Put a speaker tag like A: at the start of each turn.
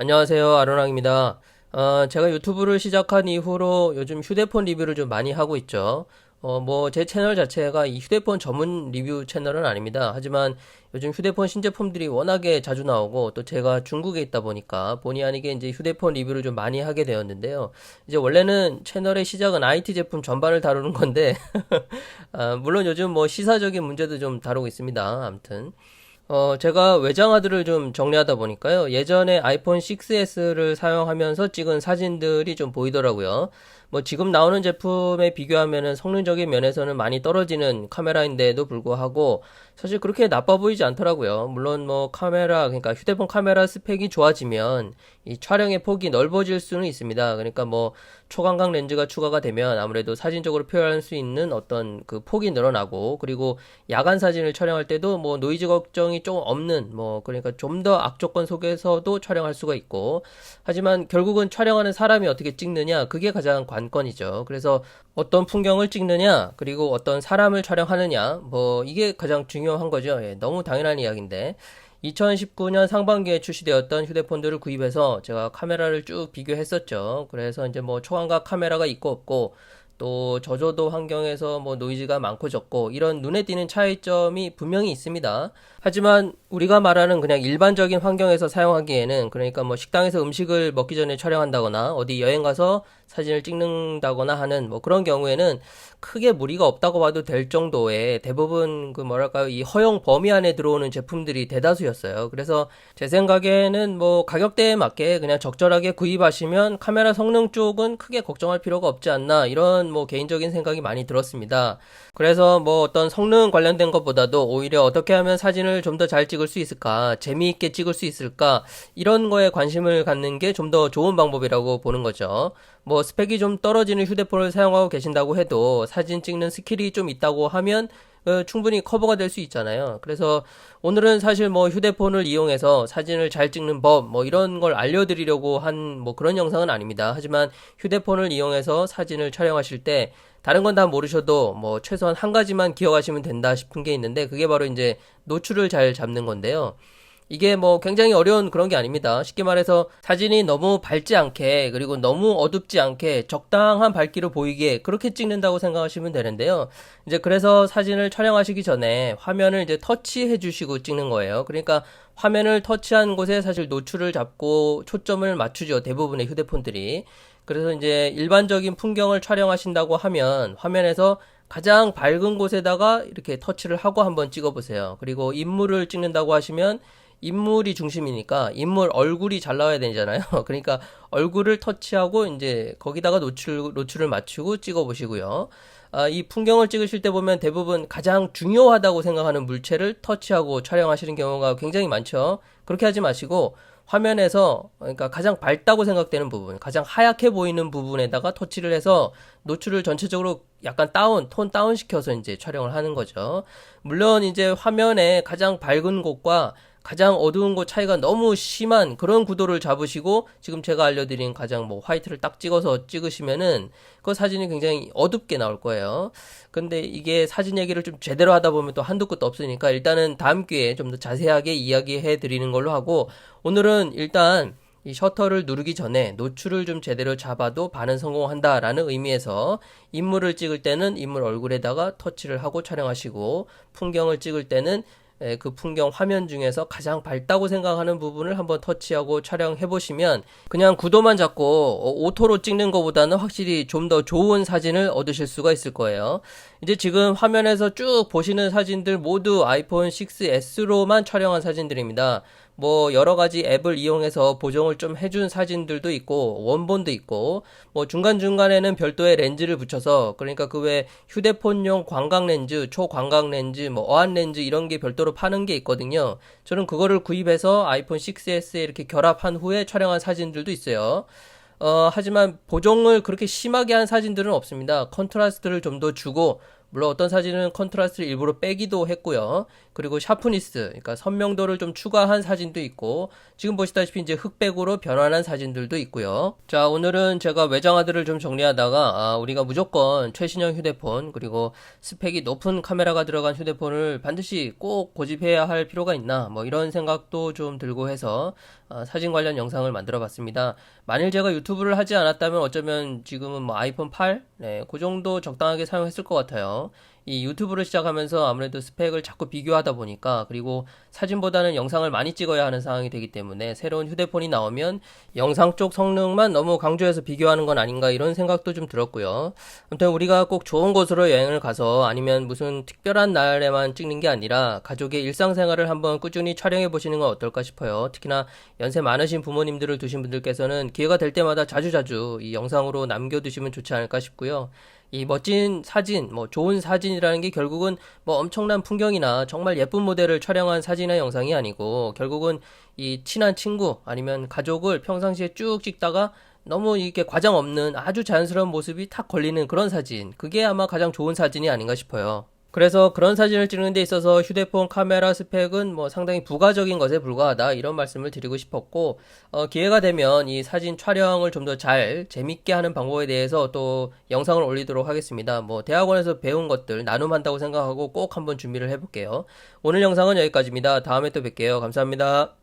A: 안녕하세요. 아로랑입니다. 어, 제가 유튜브를 시작한 이후로 요즘 휴대폰 리뷰를 좀 많이 하고 있죠. 어, 뭐, 제 채널 자체가 이 휴대폰 전문 리뷰 채널은 아닙니다. 하지만 요즘 휴대폰 신제품들이 워낙에 자주 나오고 또 제가 중국에 있다 보니까 본의 아니게 이제 휴대폰 리뷰를 좀 많이 하게 되었는데요. 이제 원래는 채널의 시작은 IT 제품 전반을 다루는 건데, 아, 물론 요즘 뭐 시사적인 문제도 좀 다루고 있습니다. 아무튼. 어, 제가 외장하드를 좀 정리하다 보니까요. 예전에 아이폰 6S를 사용하면서 찍은 사진들이 좀 보이더라고요. 뭐 지금 나오는 제품에 비교하면은 성능적인 면에서는 많이 떨어지는 카메라인데도 불구하고 사실 그렇게 나빠 보이지 않더라고요. 물론 뭐 카메라, 그러니까 휴대폰 카메라 스펙이 좋아지면 이 촬영의 폭이 넓어질 수는 있습니다. 그러니까 뭐 초광각 렌즈가 추가가 되면 아무래도 사진적으로 표현할 수 있는 어떤 그 폭이 늘어나고 그리고 야간 사진을 촬영할 때도 뭐 노이즈 걱정이 좀 없는 뭐 그러니까 좀 더 악조건 속에서도 촬영할 수가 있고 하지만 결국은 촬영하는 사람이 어떻게 찍느냐 그게 가장 관건이죠. 그래서 어떤 풍경을 찍느냐 그리고 어떤 사람을 촬영하느냐 뭐 이게 가장 중요한 거죠. 예, 너무 당연한 이야기인데 2019년 상반기에 출시되었던 휴대폰들을 구입해서 제가 카메라를 쭉 비교했었죠. 그래서 이제 뭐 초광각 카메라가 있고 없고 또 저조도 환경에서 뭐 노이즈가 많고 적고 이런 눈에 띄는 차이점이 분명히 있습니다. 하지만 우리가 말하는 그냥 일반적인 환경에서 사용하기에는 그러니까 뭐 식당에서 음식을 먹기 전에 촬영한다거나 어디 여행 가서 사진을 찍는다거나 하는 뭐 그런 경우에는 크게 무리가 없다고 봐도 될 정도의 대부분 그 뭐랄까요 이 허용 범위 안에 들어오는 제품들이 대다수였어요. 그래서 제 생각에는 뭐 가격대에 맞게 그냥 적절하게 구입하시면 카메라 성능 쪽은 크게 걱정할 필요가 없지 않나 이런 뭐 개인적인 생각이 많이 들었습니다. 그래서 뭐 어떤 성능 관련된 것보다도 오히려 어떻게 하면 사진을 좀 더 잘 찍을 수 있을까, 재미있게 찍을 수 있을까 이런 거에 관심을 갖는 게 좀 더 좋은 방법이라고 보는 거죠. 뭐 스펙이 좀 떨어지는 휴대폰을 사용하고 계신다고 해도 사진 찍는 스킬이 좀 있다고 하면 어, 충분히 커버가 될 수 있잖아요. 그래서 오늘은 사실 뭐 휴대폰을 이용해서 사진을 잘 찍는 법, 뭐 이런 걸 알려드리려고 한 뭐 그런 영상은 아닙니다. 하지만 휴대폰을 이용해서 사진을 촬영하실 때 다른 건 다 모르셔도 뭐 최소한 한 가지만 기억하시면 된다 싶은 게 있는데 그게 바로 이제 노출을 잘 잡는 건데요. 이게 뭐 굉장히 어려운 그런 게 아닙니다. 쉽게 말해서 사진이 너무 밝지 않게 그리고 너무 어둡지 않게 적당한 밝기로 보이게 그렇게 찍는다고 생각하시면 되는데요. 이제 그래서 사진을 촬영하시기 전에 화면을 이제 터치해 주시고 찍는 거예요. 그러니까 화면을 터치한 곳에 사실 노출을 잡고 초점을 맞추죠. 대부분의 휴대폰들이. 그래서 이제 일반적인 풍경을 촬영하신다고 하면 화면에서 가장 밝은 곳에다가 이렇게 터치를 하고 한번 찍어 보세요. 그리고 인물을 찍는다고 하시면 인물이 중심이니까 인물 얼굴이 잘 나와야 되잖아요. 그러니까 얼굴을 터치하고 이제 거기다가 노출 노출을 맞추고 찍어 보시고요. 아, 이 풍경을 찍으실 때 보면 대부분 가장 중요하다고 생각하는 물체를 터치하고 촬영하시는 경우가 굉장히 많죠. 그렇게 하지 마시고 화면에서 그러니까 가장 밝다고 생각되는 부분, 가장 하얗게 보이는 부분에다가 터치를 해서 노출을 전체적으로 약간 다운, 톤 다운 시켜서 이제 촬영을 하는 거죠. 물론 이제 화면에 가장 밝은 곳과 가장 어두운 곳 차이가 너무 심한 그런 구도를 잡으시고 지금 제가 알려드린 가장 뭐 화이트를 딱 찍어서 찍으시면은 그 사진이 굉장히 어둡게 나올 거예요. 근데 이게 사진 얘기를 좀 제대로 하다 보면 또 한두 끝도 없으니까 일단은 다음 기회에 좀 더 자세하게 이야기해 드리는 걸로 하고 오늘은 일단 이 셔터를 누르기 전에 노출을 좀 제대로 잡아도 반은 성공한다라는 의미에서 인물을 찍을 때는 인물 얼굴에다가 터치를 하고 촬영하시고 풍경을 찍을 때는 예, 그 풍경 화면 중에서 가장 밝다고 생각하는 부분을 한번 터치하고 촬영해 보시면 그냥 구도만 잡고 어, 오토로 찍는 것보다는 확실히 좀 더 좋은 사진을 얻으실 수가 있을 거예요. 이제 지금 화면에서 쭉 보시는 사진들 모두 아이폰 6S로만 촬영한 사진들입니다. 뭐 여러 가지 앱을 이용해서 보정을 좀 해준 사진들도 있고 원본도 있고 뭐 중간중간에는 별도의 렌즈를 붙여서 그러니까 그 외 휴대폰용 광각 렌즈, 초광각 렌즈, 뭐 어안 렌즈 이런 게 별도로 파는 게 있거든요. 저는 그거를 구입해서 아이폰 6S에 이렇게 결합한 후에 촬영한 사진들도 있어요. 어, 하지만 보정을 그렇게 심하게 한 사진들은 없습니다. 컨트라스트를 좀 더 주고 물론 어떤 사진은 컨트라스트를 일부러 빼기도 했고요. 그리고 샤프니스, 그러니까 선명도를 좀 추가한 사진도 있고, 지금 보시다시피 이제 흑백으로 변환한 사진들도 있고요. 자, 오늘은 제가 외장하드를 좀 정리하다가, 아, 우리가 무조건 최신형 휴대폰, 그리고 스펙이 높은 카메라가 들어간 휴대폰을 반드시 꼭 고집해야 할 필요가 있나, 뭐 이런 생각도 좀 들고 해서, 아, 사진 관련 영상을 만들어 봤습니다. 만일 제가 유튜브를 하지 않았다면 어쩌면 지금은 뭐 아이폰 8, 네, 그 정도 적당하게 사용했을 것 같아요. 이 유튜브를 시작하면서 아무래도 스펙을 자꾸 비교하다 보니까 그리고 사진보다는 영상을 많이 찍어야 하는 상황이 되기 때문에 새로운 휴대폰이 나오면 영상 쪽 성능만 너무 강조해서 비교하는 건 아닌가 이런 생각도 좀 들었고요. 아무튼 우리가 꼭 좋은 곳으로 여행을 가서 아니면 무슨 특별한 날에만 찍는 게 아니라 가족의 일상생활을 한번 꾸준히 촬영해 보시는 건 어떨까 싶어요. 특히나 연세 많으신 부모님들을 두신 분들께서는 기회가 될 때마다 자주자주 이 영상으로 남겨두시면 좋지 않을까 싶고요. 이 멋진 사진, 뭐 좋은 사진이라는 게 결국은 뭐 엄청난 풍경이나 정말 예쁜 모델을 촬영한 사진이나 영상이 아니고 결국은 이 친한 친구 아니면 가족을 평상시에 쭉 찍다가 너무 이렇게 과장 없는 아주 자연스러운 모습이 탁 걸리는 그런 사진. 그게 아마 가장 좋은 사진이 아닌가 싶어요. 그래서 그런 사진을 찍는 데 있어서 휴대폰 카메라 스펙은 뭐 상당히 부가적인 것에 불과하다 이런 말씀을 드리고 싶었고 어, 기회가 되면 이 사진 촬영을 좀 더 잘 재밌게 하는 방법에 대해서 또 영상을 올리도록 하겠습니다. 뭐 대학원에서 배운 것들 나눔한다고 생각하고 꼭 한번 준비를 해볼게요. 오늘 영상은 여기까지입니다. 다음에 또 뵐게요. 감사합니다.